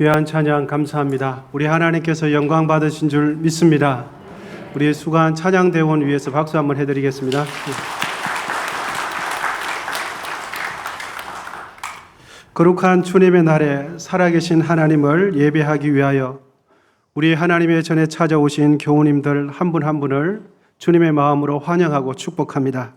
귀한 찬양 감사합니다. 우리 하나님께서 영광 받으신 줄 믿습니다. 우리 수고한 찬양 대원 위해서 박수 한번 해드리겠습니다. 거룩한 주님의 날에 살아계신 하나님을 예배하기 위하여 우리 하나님의 전에 찾아오신 교우님들 한분한 분을 주님의 마음으로 환영하고 축복합니다.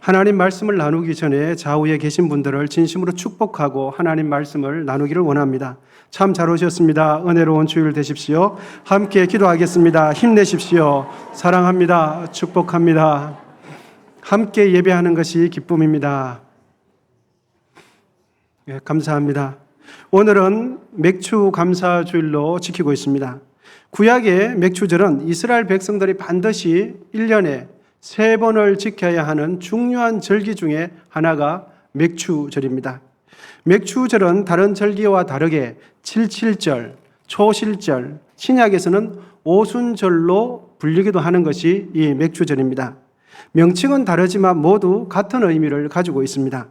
하나님 말씀을 나누기 전에 좌우에 계신 분들을 진심으로 축복하고 하나님 말씀을 나누기를 원합니다. 참 잘 오셨습니다. 은혜로운 주일 되십시오. 함께 기도하겠습니다. 힘내십시오. 사랑합니다. 축복합니다. 함께 예배하는 것이 기쁨입니다. 예, 감사합니다. 오늘은 맥주 감사 주일로 지키고 있습니다. 구약의 맥주절은 이스라엘 백성들이 반드시 1년에 세 번을 지켜야 하는 중요한 절기 중에 하나가 맥주절입니다. 맥주절은 다른 절기와 다르게 77절, 초실절, 신약에서는 오순절로 불리기도 하는 것이 이 맥주절입니다. 명칭은 다르지만 모두 같은 의미를 가지고 있습니다.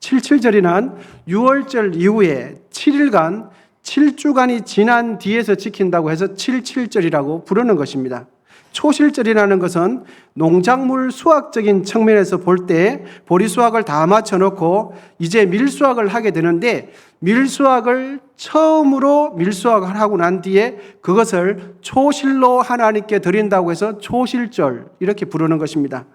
77절이란 6월절 이후에 7일간 7주간이 지난 뒤에서 지킨다고 해서 77절이라고 부르는 것입니다. 초실절이라는 것은 농작물 수확적인 측면에서 볼 때 보리 수확을 다 맞춰 놓고 이제 밀수확을 하게 되는데 밀수확을 처음으로 밀수확을 하고 난 뒤에 그것을 초실로 하나님께 드린다고 해서 초실절 이렇게 부르는 것입니다.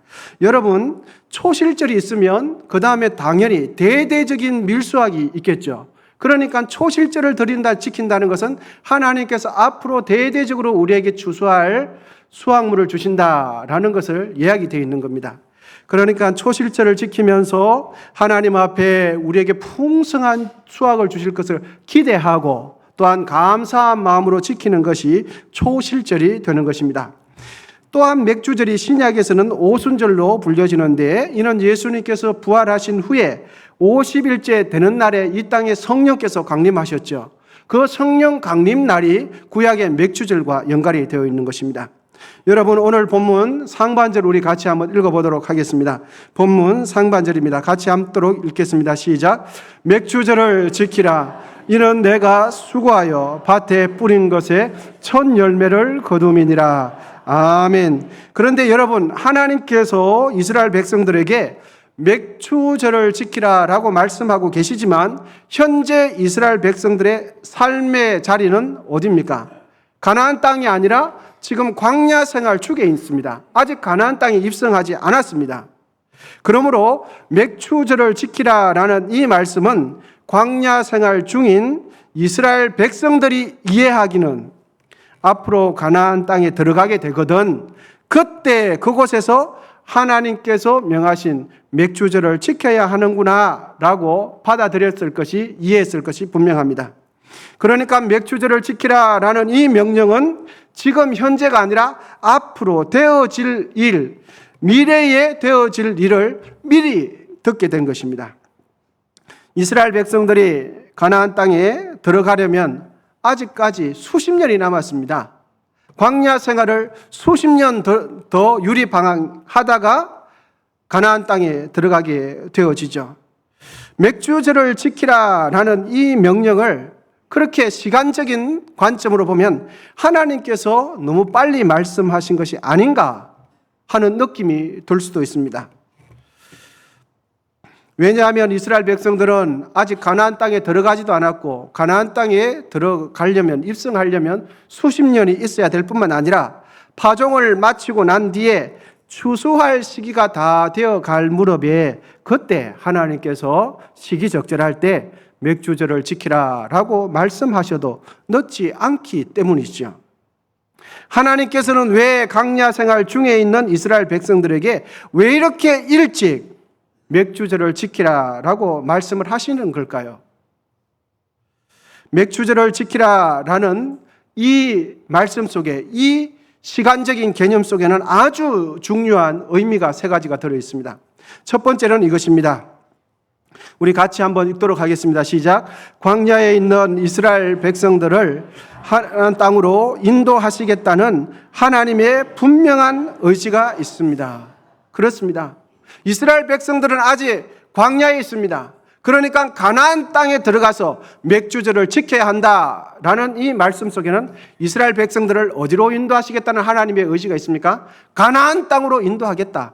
여러분 초실절이 있으면 그 다음에 당연히 대대적인 밀수확이 있겠죠. 그러니까 초실절을 드린다 지킨다는 것은 하나님께서 앞으로 대대적으로 우리에게 주수할 수확물을 주신다라는 것을 예약이 되어 있는 겁니다. 그러니까 초실절을 지키면서 하나님 앞에 우리에게 풍성한 수확을 주실 것을 기대하고 또한 감사한 마음으로 지키는 것이 초실절이 되는 것입니다. 또한 맥주절이 신약에서는 오순절로 불려지는데 이는 예수님께서 부활하신 후에 50일째 되는 날에 이 땅에 성령께서 강림하셨죠. 그 성령 강림 날이 구약의 맥주절과 연관이 되어 있는 것입니다. 여러분 오늘 본문 상반절 우리 같이 한번 읽어보도록 하겠습니다. 본문 상반절입니다. 같이 함도록 읽겠습니다. 시작. 맥주절을 지키라. 이는 내가 수고하여 밭에 뿌린 것에 첫 열매를 거둠이니라. 아멘. 그런데 여러분 하나님께서 이스라엘 백성들에게 맥주절을 지키라라고 말씀하고 계시지만 현재 이스라엘 백성들의 삶의 자리는 어디입니까? 가나안 땅이 아니라 지금 광야 생활 축에 있습니다. 아직 가나안 땅에 입성하지 않았습니다. 그러므로 맥주절을 지키라라는 이 말씀은 광야 생활 중인 이스라엘 백성들이 이해하기는 앞으로 가나안 땅에 들어가게 되거든 그때 그곳에서 하나님께서 명하신 맥주절을 지켜야 하는구나라고 받아들였을 것이 이해했을 것이 분명합니다. 그러니까 맥주절을 지키라라는 이 명령은 지금 현재가 아니라 앞으로 되어질 일, 미래에 되어질 일을 미리 듣게 된 것입니다. 이스라엘 백성들이 가나안 땅에 들어가려면 아직까지 수십 년이 남았습니다. 광야 생활을 수십 년 더, 더 유리 방황하다가 가나안 땅에 들어가게 되어지죠. 맥주절을 지키라라는 이 명령을 그렇게 시간적인 관점으로 보면 하나님께서 너무 빨리 말씀하신 것이 아닌가 하는 느낌이 들 수도 있습니다. 왜냐하면 이스라엘 백성들은 아직 가나안 땅에 들어가지도 않았고 가나안 땅에 들어가려면 입성하려면 수십 년이 있어야 될 뿐만 아니라 파종을 마치고 난 뒤에 추수할 시기가 다 되어 갈 무렵에 그때 하나님께서 시기적절할 때 맥주절을 지키라라고 말씀하셔도 늦지 않기 때문이죠. 하나님께서는 왜 강야 생활 중에 있는 이스라엘 백성들에게 왜 이렇게 일찍 맥주절을 지키라라고 말씀을 하시는 걸까요? 맥주절을 지키라라는 이 말씀 속에 이 시간적인 개념 속에는 아주 중요한 의미가 세 가지가 들어 있습니다. 첫 번째는 이것입니다. 우리 같이 한번 읽도록 하겠습니다. 시작. 광야에 있는 이스라엘 백성들을 하나님 땅으로 인도하시겠다는 하나님의 분명한 의지가 있습니다. 그렇습니다. 이스라엘 백성들은 아직 광야에 있습니다. 그러니까 가나안 땅에 들어가서 맥주절을 지켜야 한다라는 이 말씀 속에는 이스라엘 백성들을 어디로 인도하시겠다는 하나님의 의지가 있습니까? 가나안 땅으로 인도하겠다.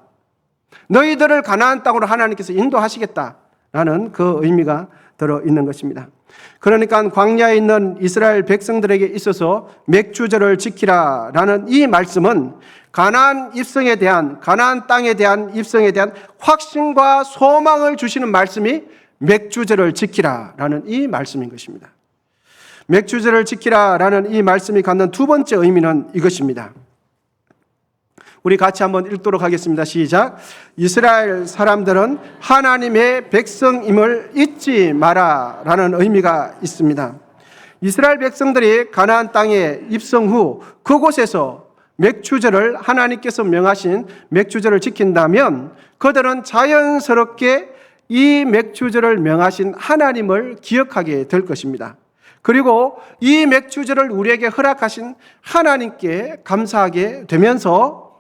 너희들을 가나안 땅으로 하나님께서 인도하시겠다 라는 그 의미가 들어 있는 것입니다. 그러니까 광야에 있는 이스라엘 백성들에게 있어서 맥주절을 지키라라는 이 말씀은 가나안 입성에 대한 가나안 땅에 대한 입성에 대한 확신과 소망을 주시는 말씀이 맥주절을 지키라라는 이 말씀인 것입니다. 맥주절을 지키라라는 이 말씀이 갖는 두 번째 의미는 이것입니다. 우리 같이 한번 읽도록 하겠습니다. 시작. 이스라엘 사람들은 하나님의 백성임을 잊지 마라 라는 의미가 있습니다. 이스라엘 백성들이 가나안 땅에 입성 후 그곳에서 맥주절을 하나님께서 명하신 맥주절을 지킨다면 그들은 자연스럽게 이 맥주절을 명하신 하나님을 기억하게 될 것입니다. 그리고 이 맥주절을 우리에게 허락하신 하나님께 감사하게 되면서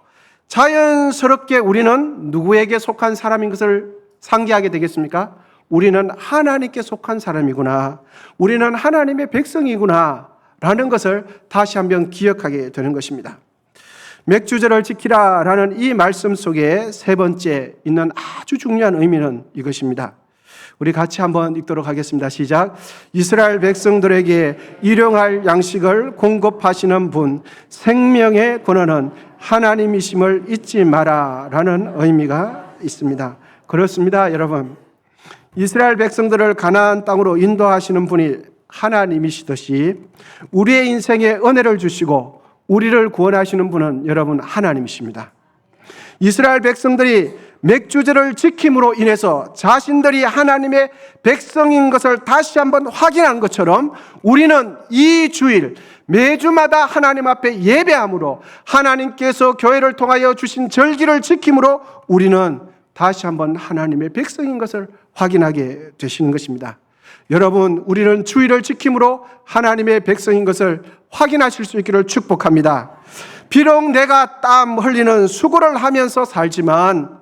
자연스럽게 우리는 누구에게 속한 사람인 것을 상기하게 되겠습니까? 우리는 하나님께 속한 사람이구나. 우리는 하나님의 백성이구나. 라는 것을 다시 한번 기억하게 되는 것입니다. 맥주절을 지키라 라는 이 말씀 속에 세 번째 있는 아주 중요한 의미는 이것입니다. 우리 같이 한번 읽도록 하겠습니다. 시작. 이스라엘 백성들에게 일용할 양식을 공급하시는 분, 생명의 근원은 하나님이심을 잊지 마라 라는 의미가 있습니다. 그렇습니다, 여러분. 이스라엘 백성들을 가나안 땅으로 인도하시는 분이 하나님이시듯이 우리의 인생에 은혜를 주시고 우리를 구원하시는 분은 여러분 하나님이십니다. 이스라엘 백성들이 맥주절을 지킴으로 인해서 자신들이 하나님의 백성인 것을 다시 한번 확인한 것처럼 우리는 이 주일 매주마다 하나님 앞에 예배함으로 하나님께서 교회를 통하여 주신 절기를 지킴으로 우리는 다시 한번 하나님의 백성인 것을 확인하게 되시는 것입니다. 여러분, 우리는 주의를 지킴으로 하나님의 백성인 것을 확인하실 수 있기를 축복합니다. 비록 내가 땀 흘리는 수고를 하면서 살지만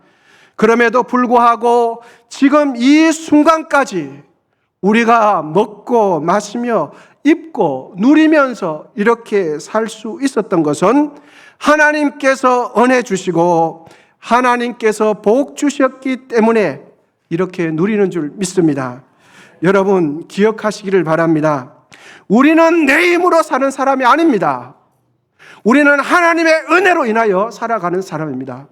그럼에도 불구하고 지금 이 순간까지 우리가 먹고 마시며 입고 누리면서 이렇게 살 수 있었던 것은 하나님께서 은혜 주시고 하나님께서 복 주셨기 때문에 이렇게 누리는 줄 믿습니다. 여러분 기억하시기를 바랍니다. 우리는 내 힘으로 사는 사람이 아닙니다. 우리는 하나님의 은혜로 인하여 살아가는 사람입니다.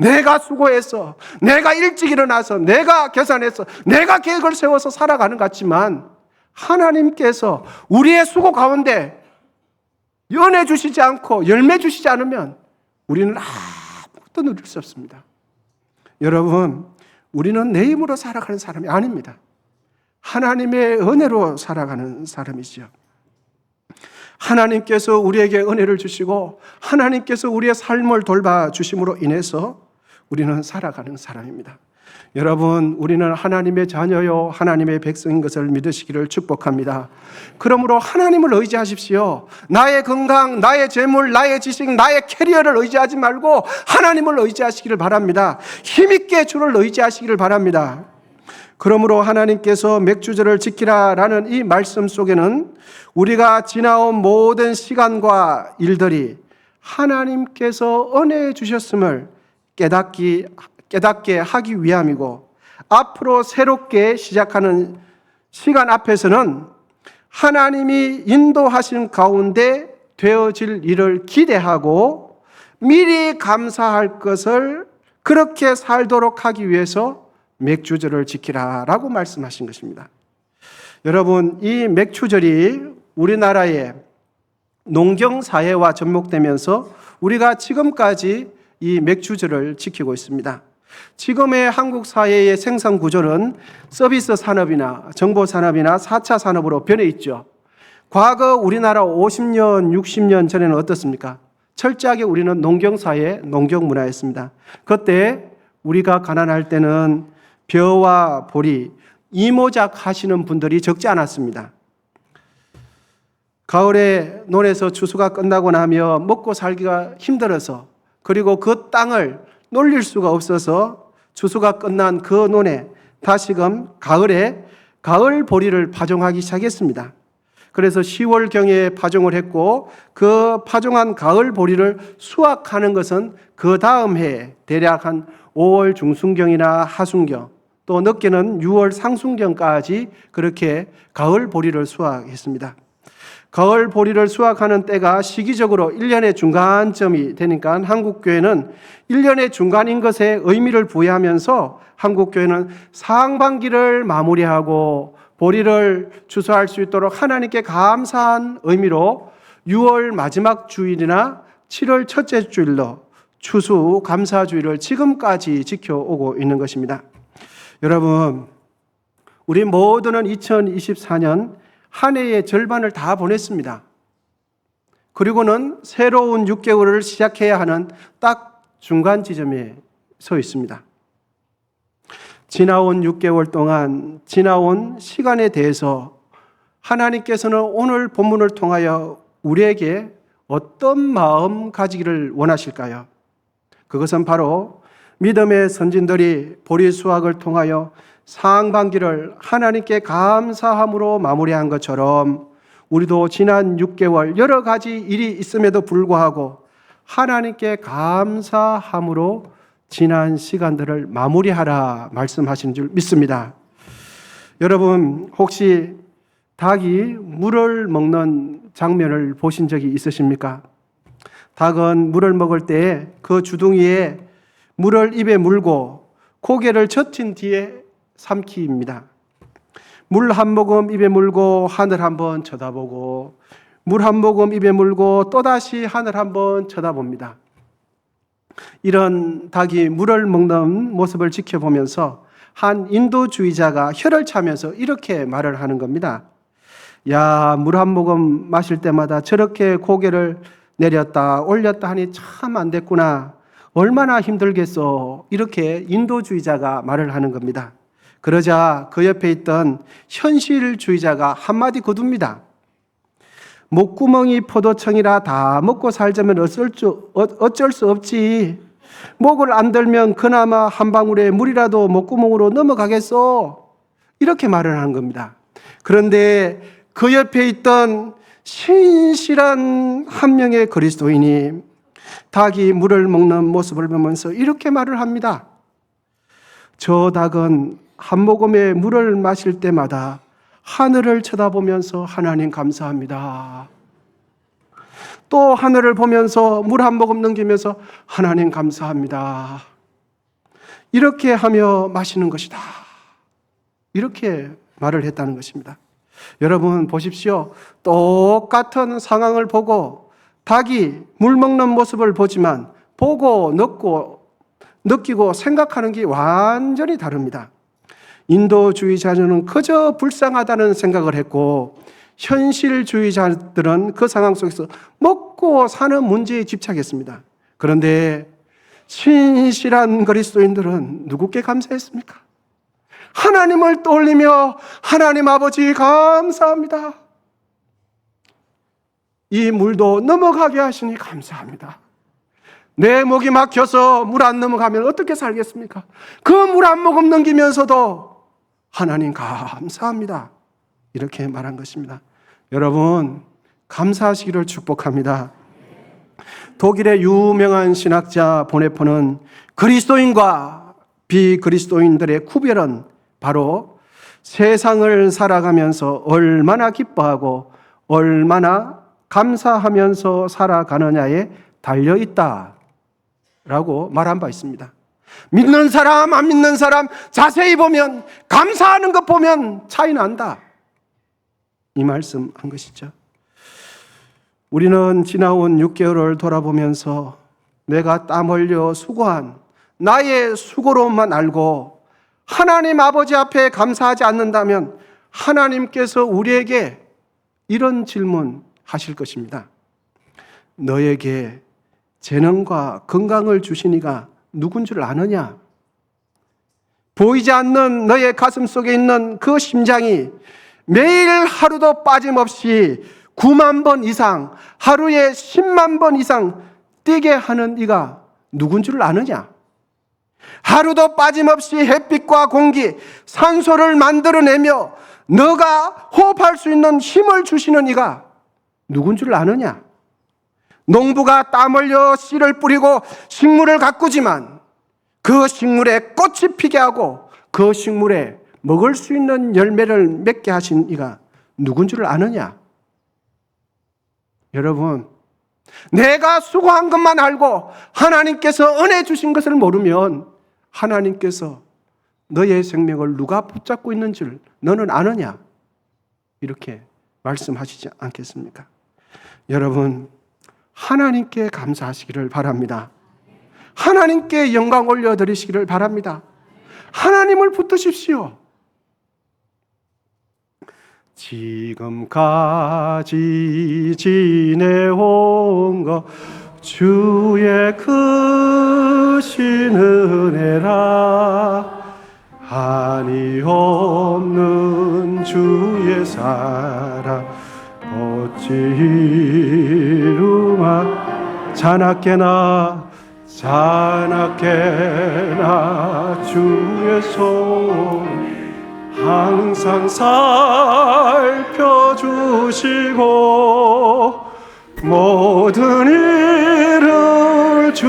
내가 수고해서, 내가 일찍 일어나서, 내가 계산해서, 내가 계획을 세워서 살아가는 것 같지만, 하나님께서 우리의 수고 가운데 연해 주시지 않고 열매 주시지 않으면 우리는 아무것도 누릴 수 없습니다. 여러분, 우리는 내 힘으로 살아가는 사람이 아닙니다. 하나님의 은혜로 살아가는 사람이죠. 하나님께서 우리에게 은혜를 주시고 하나님께서 우리의 삶을 돌봐 주심으로 인해서 우리는 살아가는 사람입니다. 여러분, 우리는 하나님의 자녀요, 하나님의 백성인 것을 믿으시기를 축복합니다. 그러므로 하나님을 의지하십시오. 나의 건강, 나의 재물, 나의 지식, 나의 캐리어를 의지하지 말고 하나님을 의지하시기를 바랍니다. 힘있게 주를 의지하시기를 바랍니다. 그러므로 하나님께서 맥주절을 지키라라는 이 말씀 속에는 우리가 지나온 모든 시간과 일들이 하나님께서 은혜해 주셨음을 깨닫기, 깨닫게 하기 위함이고 앞으로 새롭게 시작하는 시간 앞에서는 하나님이 인도하신 가운데 되어질 일을 기대하고 미리 감사할 것을 그렇게 살도록 하기 위해서 맥주절을 지키라라고 말씀하신 것입니다. 여러분, 이 맥주절이 우리나라의 농경 사회와 접목되면서 우리가 지금까지 이 맥주절을 지키고 있습니다. 지금의 한국 사회의 생산 구조는 서비스 산업이나 정보 산업이나 4차 산업으로 변해 있죠. 과거 우리나라 50년, 60년 전에는 어떻습니까? 철저하게 우리는 농경 사회, 농경 문화였습니다. 그때 우리가 가난할 때는 벼와 보리, 이모작 하시는 분들이 적지 않았습니다. 가을에 논에서 추수가 끝나고 나며 먹고 살기가 힘들어서 그리고 그 땅을 놀릴 수가 없어서 추수가 끝난 그 논에 다시금 가을에 가을 보리를 파종하기 시작했습니다. 그래서 10월경에 파종을 했고 그 파종한 가을 보리를 수확하는 것은 그 다음 해 대략 한 5월 중순경이나 하순경 또 늦게는 6월 상순경까지 그렇게 가을 보리를 수확했습니다. 가을 보리를 수확하는 때가 시기적으로 1년의 중간점이 되니까 한국교회는 1년의 중간인 것에 의미를 부여하면서 한국교회는 상반기를 마무리하고 보리를 추수할 수 있도록 하나님께 감사한 의미로 6월 마지막 주일이나 7월 첫째 주일로 추수 감사 주일을 지금까지 지켜오고 있는 것입니다. 여러분, 우리 모두는 2024년 한 해의 절반을 다 보냈습니다. 그리고는 새로운 6개월을 시작해야 하는 딱 중간 지점에 서 있습니다. 지나온 6개월 동안 지나온 시간에 대해서 하나님께서는 오늘 본문을 통하여 우리에게 어떤 마음 가지기를 원하실까요? 그것은 바로 믿음의 선진들이 보리 수확을 통하여 상반기를 하나님께 감사함으로 마무리한 것처럼 우리도 지난 6개월 여러 가지 일이 있음에도 불구하고 하나님께 감사함으로 지난 시간들을 마무리하라 말씀하신 줄 믿습니다. 여러분, 혹시 닭이 물을 먹는 장면을 보신 적이 있으십니까? 닭은 물을 먹을 때 그 주둥이에 물을 입에 물고 고개를 젖힌 뒤에 삼키입니다. 물 한 모금 입에 물고 하늘 한 번 쳐다보고 물 한 모금 입에 물고 또다시 하늘 한 번 쳐다봅니다. 이런 닭이 물을 먹는 모습을 지켜보면서 한 인도주의자가 혀를 차면서 이렇게 말을 하는 겁니다. 야, 물 한 모금 마실 때마다 저렇게 고개를 내렸다 올렸다 하니 참 안 됐구나. 얼마나 힘들겠어. 이렇게 인도주의자가 말을 하는 겁니다. 그러자 그 옆에 있던 현실주의자가 한마디 거둡니다. 목구멍이 포도청이라 다 먹고 살자면 어쩔 수, 어- 어쩔 수 없지. 목을 안 들면 그나마 한 방울의 물이라도 목구멍으로 넘어가겠어. 이렇게 말을 하는 겁니다. 그런데 그 옆에 있던 신실한 한 명의 그리스도인이 닭이 물을 먹는 모습을 보면서 이렇게 말을 합니다. 저 닭은 한 모금의 물을 마실 때마다 하늘을 쳐다보면서 하나님 감사합니다. 또 하늘을 보면서 물 한 모금 넘기면서 하나님 감사합니다. 이렇게 하며 마시는 것이다. 이렇게 말을 했다는 것입니다. 여러분 보십시오. 똑같은 상황을 보고 닭이 물 먹는 모습을 보지만 보고 느끼고 느끼고 생각하는 게 완전히 다릅니다. 인도주의자는 그저 불쌍하다는 생각을 했고 현실주의자들은 그 상황 속에서 먹고 사는 문제에 집착했습니다. 그런데 신실한 그리스도인들은 누구께 감사했습니까? 하나님을 떠올리며 하나님 아버지 감사합니다. 이 물도 넘어가게 하시니 감사합니다. 내 목이 막혀서 물 안 넘어가면 어떻게 살겠습니까? 그 물 한 모금 넘기면서도 하나님 감사합니다. 이렇게 말한 것입니다. 여러분, 감사하시기를 축복합니다. 독일의 유명한 신학자 보네포는 그리스도인과 비그리스도인들의 구별은 바로 세상을 살아가면서 얼마나 기뻐하고 얼마나 감사하면서 살아가느냐에 달려 있다. 라고 말한 바 있습니다. 믿는 사람, 안 믿는 사람 자세히 보면 감사하는 것 보면 차이 난다. 이 말씀 한 것이죠. 우리는 지나온 6개월을 돌아보면서 내가 땀 흘려 수고한 나의 수고로만 알고 하나님 아버지 앞에 감사하지 않는다면 하나님께서 우리에게 이런 질문 하실 것입니다. 너에게 재능과 건강을 주시니가 누군 줄 아느냐? 보이지 않는 너의 가슴 속에 있는 그 심장이 매일 하루도 빠짐없이 9만 번 이상, 하루에 10만 번 이상 뛰게 하는 이가 누군 줄 아느냐? 하루도 빠짐없이 햇빛과 공기, 산소를 만들어내며 너가 호흡할 수 있는 힘을 주시는 이가 누군 줄 아느냐? 농부가 땀 흘려 씨를 뿌리고 식물을 가꾸지만 그 식물에 꽃이 피게 하고 그 식물에 먹을 수 있는 열매를 맺게 하신 이가 누군 줄 아느냐? 여러분, 내가 수고한 것만 알고 하나님께서 은혜 주신 것을 모르면 하나님께서 너의 생명을 누가 붙잡고 있는 줄 너는 아느냐? 이렇게 말씀하시지 않겠습니까? 여러분, 하나님께 감사하시기를 바랍니다. 하나님께 영광 올려드리시기를 바랍니다. 하나님을 붙드십시오. 지금까지 지내온 것 주의 크신 은혜라 한이 없는 주의 사랑 어찌 이루마 자나깨나 자나깨나 주의 손 항상 살펴주시고 모든 일을 주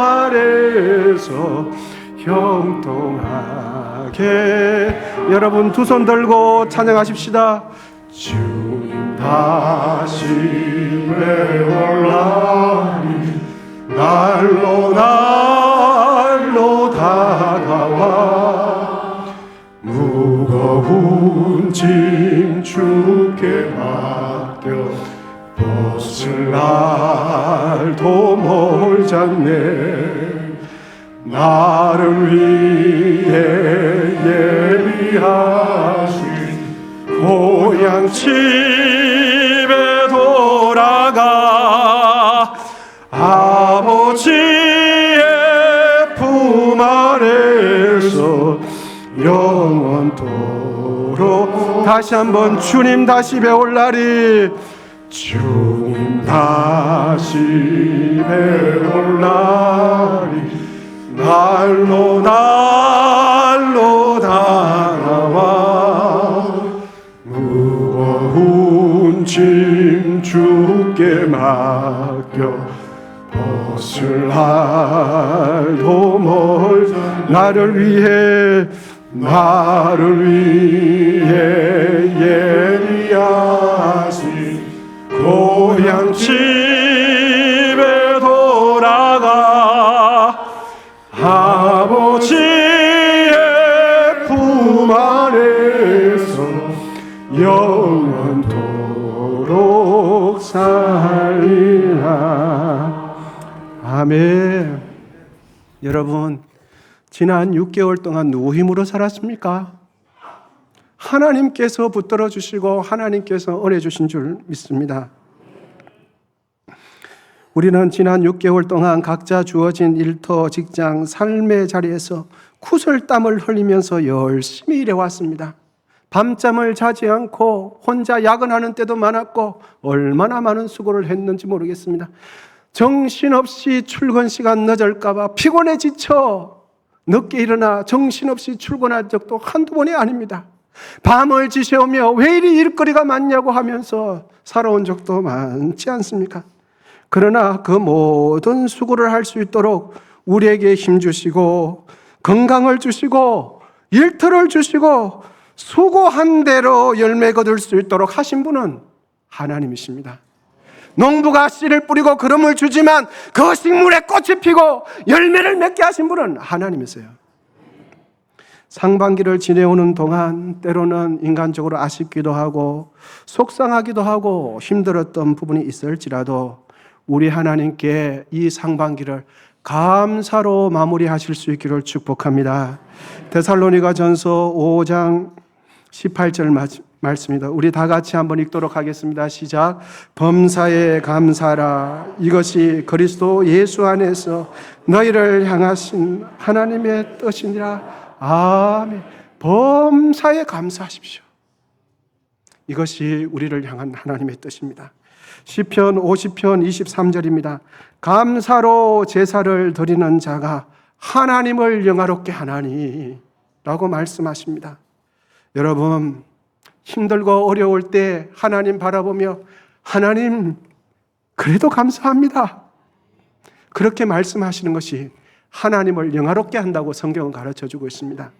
아래서 형통하게. 여러분 두 손 들고 찬양하십시다. 주님 다시 외올라니 날로 날로 다가와 무거운 짐 주께 맡겨 벗을 날도 멀잖네. 나를 위해 예비하신 고향 집에 돌아가 아버지의 품 안에서 영원토록 다시 한번 주님 다시 배울 날이 주님 다시 배울 날이 날로 날 짐 주께 맡겨 벗을 날도 멀 나를 위해 나를 위해 예리하신 고향 집에 돌아가 아버지의 품 안에서 영원토록 살리라 아멘 여러분 지난 6개월 동안 누구 힘으로 살았습니까? 하나님께서 붙들어 주시고 하나님께서 은혜 주신 줄 믿습니다. 우리는 지난 6개월 동안 각자 주어진 일터, 직장, 삶의 자리에서 쿠슬땀을 흘리면서 열심히 일해왔습니다. 밤잠을 자지 않고 혼자 야근하는 때도 많았고 얼마나 많은 수고를 했는지 모르겠습니다. 정신없이 출근 시간 늦을까봐 피곤해 지쳐 늦게 일어나 정신없이 출근한 적도 한두 번이 아닙니다. 밤을 지새우며 왜 이리 일거리가 많냐고 하면서 살아온 적도 많지 않습니까? 그러나 그 모든 수고를 할 수 있도록 우리에게 힘 주시고 건강을 주시고 일터를 주시고 수고한 대로 열매 거둘 수 있도록 하신 분은 하나님이십니다. 농부가 씨를 뿌리고 그름을 주지만 그 식물에 꽃이 피고 열매를 맺게 하신 분은 하나님이세요. 상반기를 지내오는 동안 때로는 인간적으로 아쉽기도 하고 속상하기도 하고 힘들었던 부분이 있을지라도 우리 하나님께 이 상반기를 감사로 마무리하실 수 있기를 축복합니다. 데살로니가 전서 5장 18절 말씀입니다. 우리 다 같이 한번 읽도록 하겠습니다. 시작. 범사에 감사라. 이것이 그리스도 예수 안에서 너희를 향하신 하나님의 뜻이니라. 아멘. 범사에 감사하십시오. 이것이 우리를 향한 하나님의 뜻입니다. 시편 50편 23절입니다. 감사로 제사를 드리는 자가 하나님을 영화롭게 하나니 라고 말씀하십니다. 여러분, 힘들고 어려울 때 하나님 바라보며 하나님, 그래도 감사합니다. 그렇게 말씀하시는 것이 하나님을 영화롭게 한다고 성경은 가르쳐 주고 있습니다.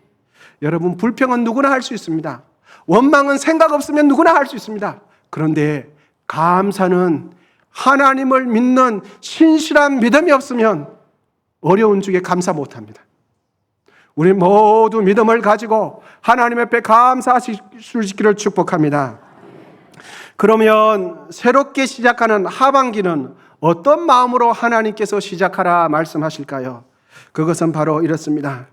여러분, 불평은 누구나 할 수 있습니다. 원망은 생각 없으면 누구나 할 수 있습니다. 그런데 감사는 하나님을 믿는 신실한 믿음이 없으면 어려운 중에 감사 못 합니다. 우리 모두 믿음을 가지고 하나님 앞에 있기를 축복합니다. 그러면 새롭게 시작하는 하반기는 어떤 마음으로 하나님께서 시작하라 말씀하실까요? 그것은 바로 이렇습니다.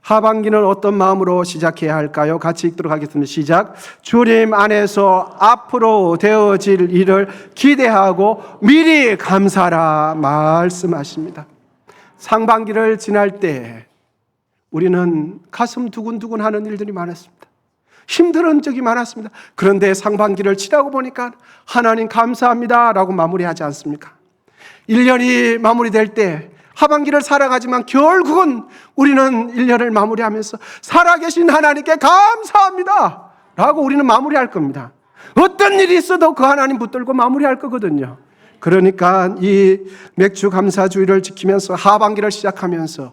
하반기는 어떤 마음으로 시작해야 할까요? 같이 읽도록 하겠습니다. 시작. 주님 안에서 앞으로 되어질 일을 기대하고 미리 감사라 말씀하십니다. 상반기를 지날 때 우리는 가슴 두근두근 하는 일들이 많았습니다. 힘든 적이 많았습니다. 그런데 상반기를 치라고 보니까 하나님 감사합니다 라고 마무리하지 않습니까? 1년이 마무리될 때 하반기를 살아가지만 결국은 우리는 1년을 마무리하면서 살아계신 하나님께 감사합니다 라고 우리는 마무리할 겁니다. 어떤 일이 있어도 그 하나님 붙들고 마무리할 거거든요. 그러니까 이 맥주 감사주의를 지키면서 하반기를 시작하면서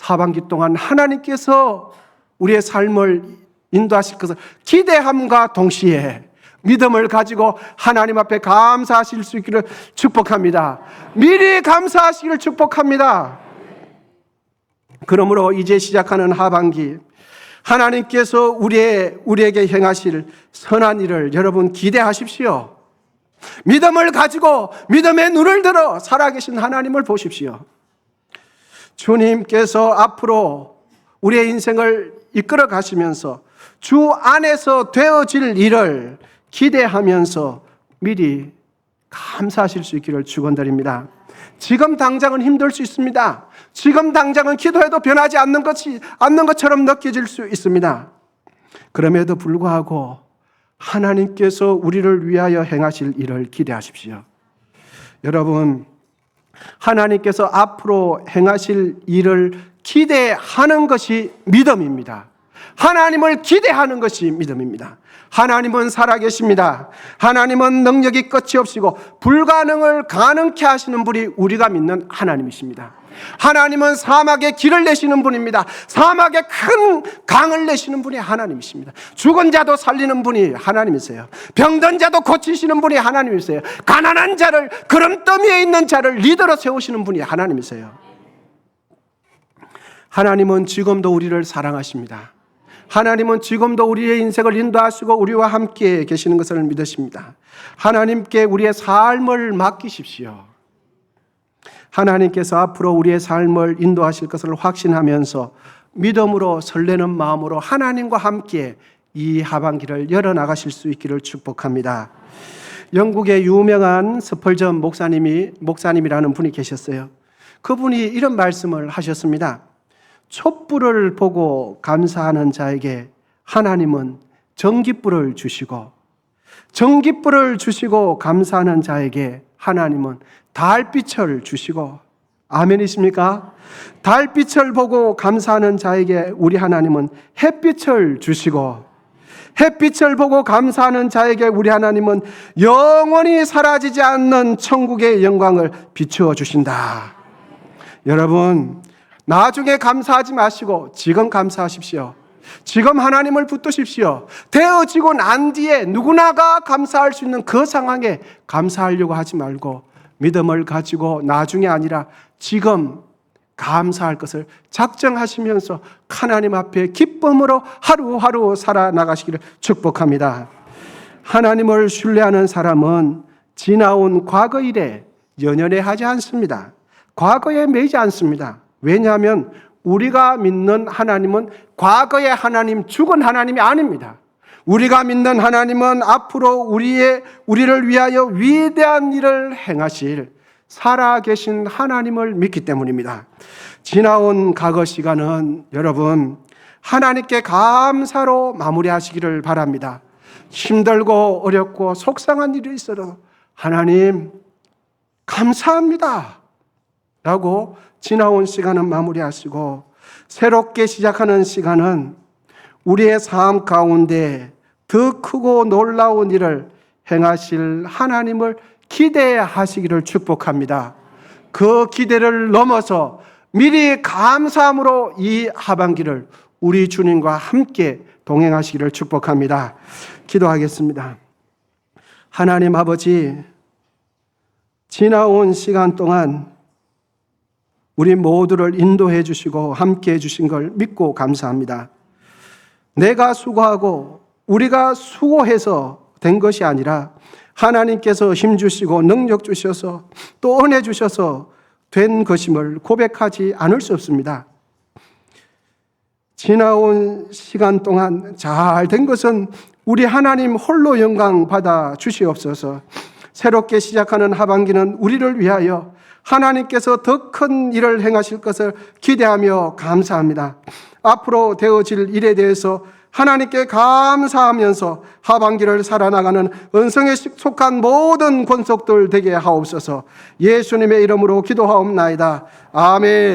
하반기 동안 하나님께서 우리의 삶을 인도하실 것을 기대함과 동시에 믿음을 가지고 하나님 앞에 감사하실 수 있기를 축복합니다. 미리 감사하시기를 축복합니다. 그러므로 이제 시작하는 하반기 하나님께서 우리의 우리에게 행하실 선한 일을 여러분 기대하십시오. 믿음을 가지고 믿음의 눈을 들어 살아계신 하나님을 보십시오. 주님께서 앞으로 우리의 인생을 이끌어 가시면서 주 안에서 되어질 일을 기대하면서 미리 감사하실 수 있기를 축원드립니다. 지금 당장은 힘들 수 있습니다. 지금 당장은 기도해도 변하지 않는 것이 않는 것처럼 느껴질 수 있습니다. 그럼에도 불구하고 하나님께서 우리를 위하여 행하실 일을 기대하십시오. 여러분, 하나님께서 앞으로 행하실 일을 기대하는 것이 믿음입니다. 하나님을 기대하는 것이 믿음입니다. 하나님은 살아계십니다. 하나님은 능력이 끝이 없이고 불가능을 가능케 하시는 분이 우리가 믿는 하나님이십니다. 하나님은 사막에 길을 내시는 분입니다. 사막에 큰 강을 내시는 분이 하나님이십니다. 죽은 자도 살리는 분이 하나님이세요. 병든 자도 고치시는 분이 하나님이세요. 가난한 자를 그름더미에 있는 자를 리더로 세우시는 분이 하나님이세요. 하나님은 지금도 우리를 사랑하십니다. 하나님은 지금도 우리의 인생을 인도하시고 우리와 함께 계시는 것을 믿으십니다. 하나님께 우리의 삶을 맡기십시오. 하나님께서 앞으로 우리의 삶을 인도하실 것을 확신하면서 믿음으로 설레는 마음으로 하나님과 함께 이 하반기를 열어나가실 수 있기를 축복합니다. 영국의 유명한 스펄전 목사님이, 목사님이라는 분이 계셨어요. 그분이 이런 말씀을 하셨습니다. 촛불을 보고 감사하는 자에게 하나님은 전깃불을 주시고 전깃불을 주시고 감사하는 자에게 하나님은 달빛을 주시고 아멘이십니까? 달빛을 보고 감사하는 자에게 우리 하나님은 햇빛을 주시고 햇빛을 보고 감사하는 자에게 우리 하나님은 영원히 사라지지 않는 천국의 영광을 비추어 주신다. 여러분, 나중에 감사하지 마시고 지금 감사하십시오. 지금 하나님을 붙드십시오. 되어지고 난 뒤에 누구나가 감사할 수 있는 그 상황에 감사하려고 하지 말고 믿음을 가지고 나중에 아니라 지금 감사할 것을 작정하시면서 하나님 앞에 기쁨으로 하루하루 살아나가시기를 축복합니다. 하나님을 신뢰하는 사람은 지나온 과거 일에 연연해 하지 않습니다. 과거에 매이지 않습니다. 왜냐하면 우리가 믿는 하나님은 과거의 하나님, 죽은 하나님이 아닙니다. 우리가 믿는 하나님은 앞으로 우리의 우리를 위하여 위대한 일을 행하실 살아계신 하나님을 믿기 때문입니다. 지나온 과거 시간은 여러분 하나님께 감사로 마무리하시기를 바랍니다. 힘들고 어렵고 속상한 일이 있어도 하나님 감사합니다. 라고 지나온 시간은 마무리하시고 새롭게 시작하는 시간은 우리의 삶 가운데 더 크고 놀라운 일을 행하실 하나님을 기대하시기를 축복합니다. 그 기대를 넘어서 미리 감사함으로 이 하반기를 우리 주님과 함께 동행하시기를 축복합니다. 기도하겠습니다. 하나님 아버지, 지나온 시간 동안 우리 모두를 인도해 주시고 함께 해 주신 걸 믿고 감사합니다. 내가 수고하고 우리가 수고해서 된 것이 아니라 하나님께서 힘 주시고 능력 주셔서 또 은혜 주셔서 된 것임을 고백하지 않을 수 없습니다. 지나온 시간 동안 잘 된 것은 우리 하나님 홀로 영광 받아 주시옵소서. 새롭게 시작하는 하반기는 우리를 위하여 하나님께서 더 큰 일을 행하실 것을 기대하며 감사합니다. 앞으로 되어질 일에 대해서 하나님께 감사하면서 하반기를 살아나가는 은성에 속한 모든 권속들 되게 하옵소서 예수님의 이름으로 기도하옵나이다. 아멘.